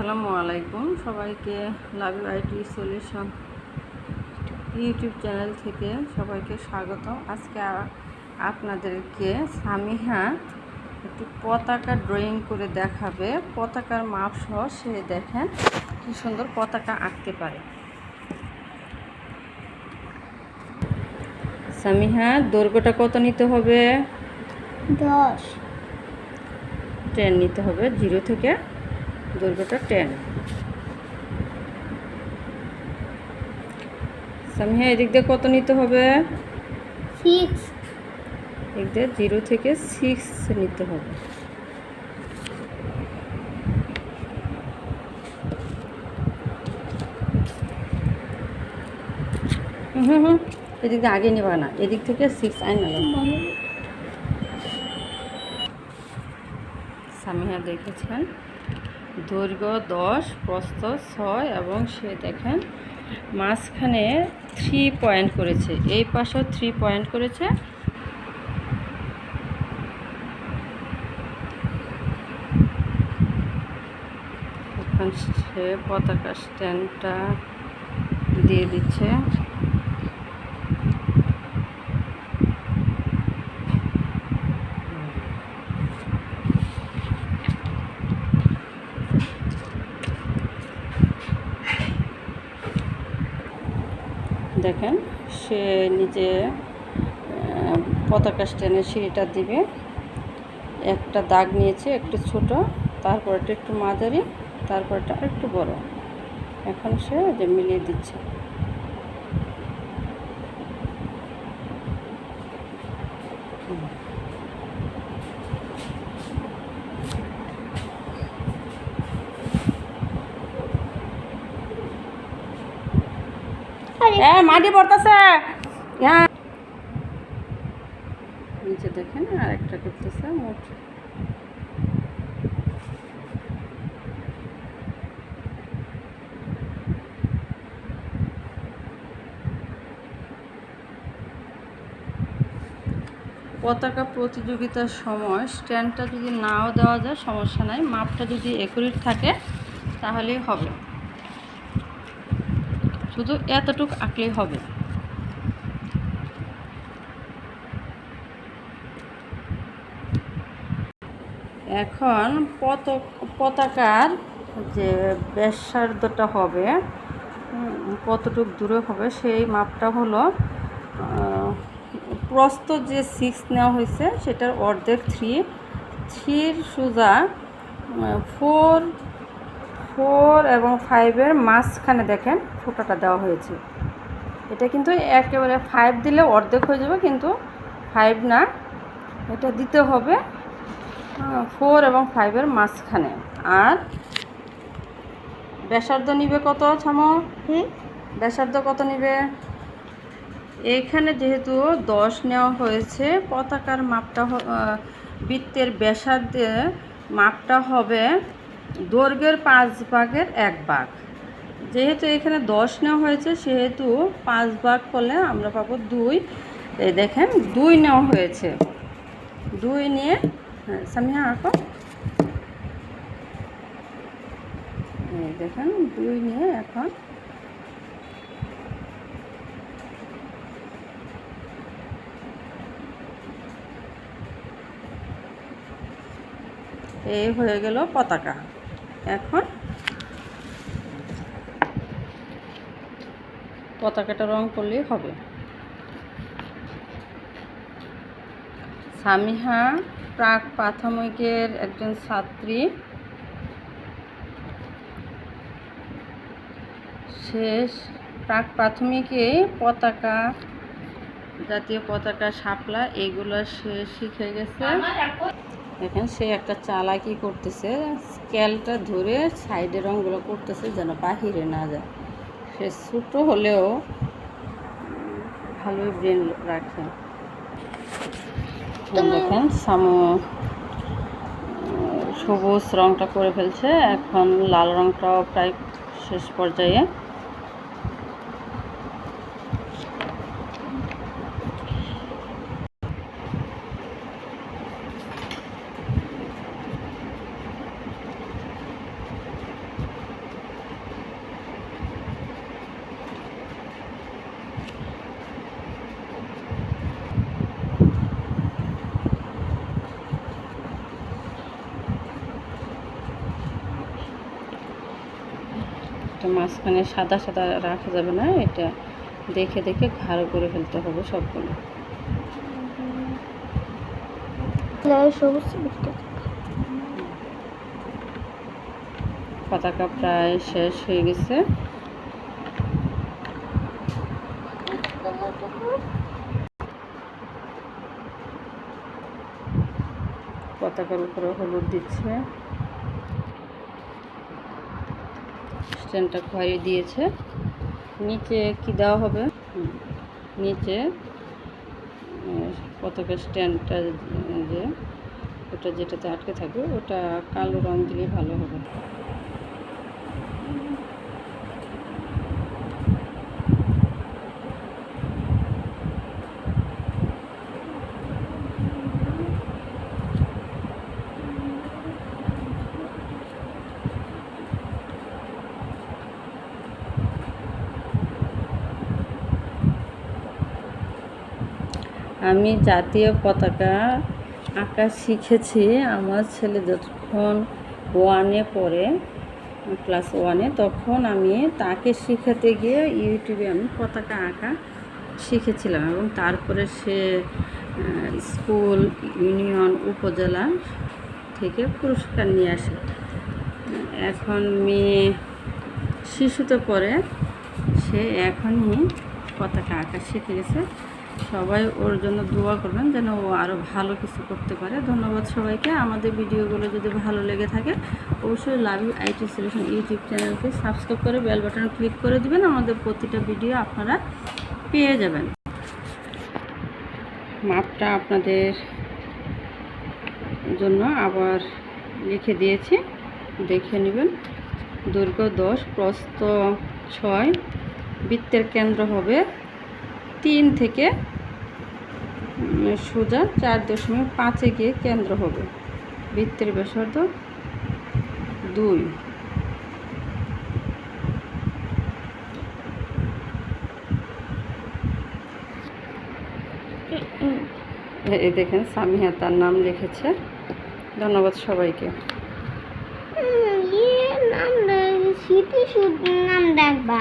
আসসালামু আলাইকুম। সবাইকে love IT solution YouTube channel থেকে সবাইকে স্বাগত। আজকে আপনাদেরকে সামিহা একটি পতাকা ড্রয়িং করে দেখাবে। পতাকার মাপ সহ সে দেখেন কি সুন্দর পতাকা আঁকতে পারে। সামিহা দৈর্ঘ্যটা কত নিতে হবে? দশ। টেন নিতে হবে জিরো থেকে দৈর্ঘ্যটা টেন। সামিহা এদিক দিয়ে কত নিতে হবে? সিক্স এদিক দিয়ে জিরো থেকে সিক্স নিতে হবে। হুম হুম এদিক দিয়ে আগে নেবা না এদিক থেকে সিক্স আইন সামিহা দেখেছেন? দৈর্ঘ্য দশ, প্রস্থ ছয় এবং সে দেখেন মাঝখানে থ্রি পয়েন্ট করেছে। এই পাশেও থ্রি পয়েন্ট করেছে। সে পতাকা স্ট্যান্ডটা দিয়ে দিচ্ছে। দেখেন, সে নিজে পতাকা স্ট্যান্ডে সিঁড়িটা দিবে। একটা দাগ নিয়েছে, একটু ছোট, তারপরটা একটু মাঝারি, তারপরটা একটু বড়। এখন সে যে মিলিয়ে দিচ্ছে। এ মাটি পড়তেছে। হ্যাঁ। নিচে দেখেন আর একটা করতেছে পতাকা প্রতিযোগিতার সময় স্ট্যান্ডটা যদি নাও দেওয়া যায়, সমস্যা নাই। মাপটা যদি একুরেট থাকে, তাহলেই হবে। শুধু এতটুক আঁকলেই হবে। এখন পত, পতাকার যে ব্যাসার্ধটা হবে কতটুক দূরে হবে সেই মাপটা হলো প্রস্ত যে সিক্স নেওয়া হয়েছে সেটার অর্ধেক থ্রি। থ্রির সোজা ফোর ফোর এবং ফাইভের মাঝখানে দেখেন ফোটাটা দেওয়া হয়েছে। এটা কিন্তু একেবারে ফাইভ দিলে অর্ধেক হয়ে যাবে কিন্তু ফাইভ না এটা দিতে হবে ফোর এবং ফাইভের মাঝখানে। আর ব্যাসার্ধ নিবে কত ছামো? ব্যাসার্ধ কত নিবে? এইখানে যেহেতু দশ নেওয়া হয়েছে পতাকার মাপটা বৃত্তের ব্যাসার্ধে মাপটা হবে দৈর্ঘ্যের পাঁচ ভাগের এক ভাগ। যেহেতু এখানে দশ নেওয়া হয়েছে, সেহেতু পাঁচ ভাগ করলে আমরা পাবো দুই। এই দেখেন, দুই নেওয়া হয়েছে। দুই নিয়ে হ্যাঁ সামিহা আঁকো। দেখেন, দুই নিয়ে এখন এই হয়ে গেল পতাকা। এখন পতাকাটা রং করলেই হবে। সামিহা প্রাক প্রাথমিকের একজন ছাত্রী। শেষ প্রাক প্রাথমিকে পতাকা, জাতীয় পতাকা, শাপলা, এগুলো সে শিখে গেছে। দেখেন সে একটা চালাকি করতেছে স্কেলটা ধরে সাইডে রঙগুলো করতেছে যেন বাহিরে না যায়। সে ছোটো হলেও ভালোই ব্রেন রাখে। দেখেন সামু সবুজ রংটা করে ফেলছে এখন লাল রংটাও প্রায় শেষ পর্যায়ে এটা মাঝখানে সাদা সাদা রাখা যাবে না এটা দেখে দেখে ঘাড়ো করে ফেলতে হবে সবগুলো। পতাকা প্রায় শেষ হয়ে গেছে। পতাকার উপরে হলুদ দিচ্ছে। স্ট্যান্ডটা খয়েরি দিয়েছে। নিচে কি দেওয়া হবে? নিচে পতকের স্ট্যান্ডটা যে ওটা যেটাতে আটকে থাকবে, ওটা কালো রং দিলে ভালো হবে। আমি জাতীয় পতাকা আঁকা শিখেছি আমার ছেলে যখন ওয়ানে পড়ে ক্লাস ওয়ানে তখন আমি তাকে শিখাতে গিয়ে ইউটিউবে আমি পতাকা আঁকা শিখেছিলাম এবং তারপরে সে স্কুল ইউনিয়ন উপজেলা থেকে পুরস্কার নিয়ে আসে। এখন মেয়ে শিশুতে পড়ে, সে এখনই পতাকা আঁকা শিখে গেছে। সবাই ওর জন্য দোয়া করবেন যেন ও আরও ভালো কিছু করতে পারে। ধন্যবাদ সবাইকে। আমাদের ভিডিওগুলো যদি ভালো লেগে থাকে, অবশ্যই love you IT solution YouTube চ্যানেলকে সাবস্ক্রাইব করে বেল বাটন ক্লিক করে দিবেন। আমাদের প্রতিটা ভিডিও আপনারা পেয়ে যাবেন। মাপটা আপনাদের জন্য আবার লিখে দিয়েছি। দেখে নেবেন। দৈর্ঘ্য দশ প্রস্ত ছয়, বৃত্তের কেন্দ্র হবে তিন থেকে সোজা চার দশমিক পাঁচে গিয়ে কেন্দ্র হবে। বৃত্তের ব্যাসার্ধ দুই। এই দেখেন সামিহা তার নাম লিখেছে। ধন্যবাদ সবাইকে। ইয়ে নাম নাম ডাকবা।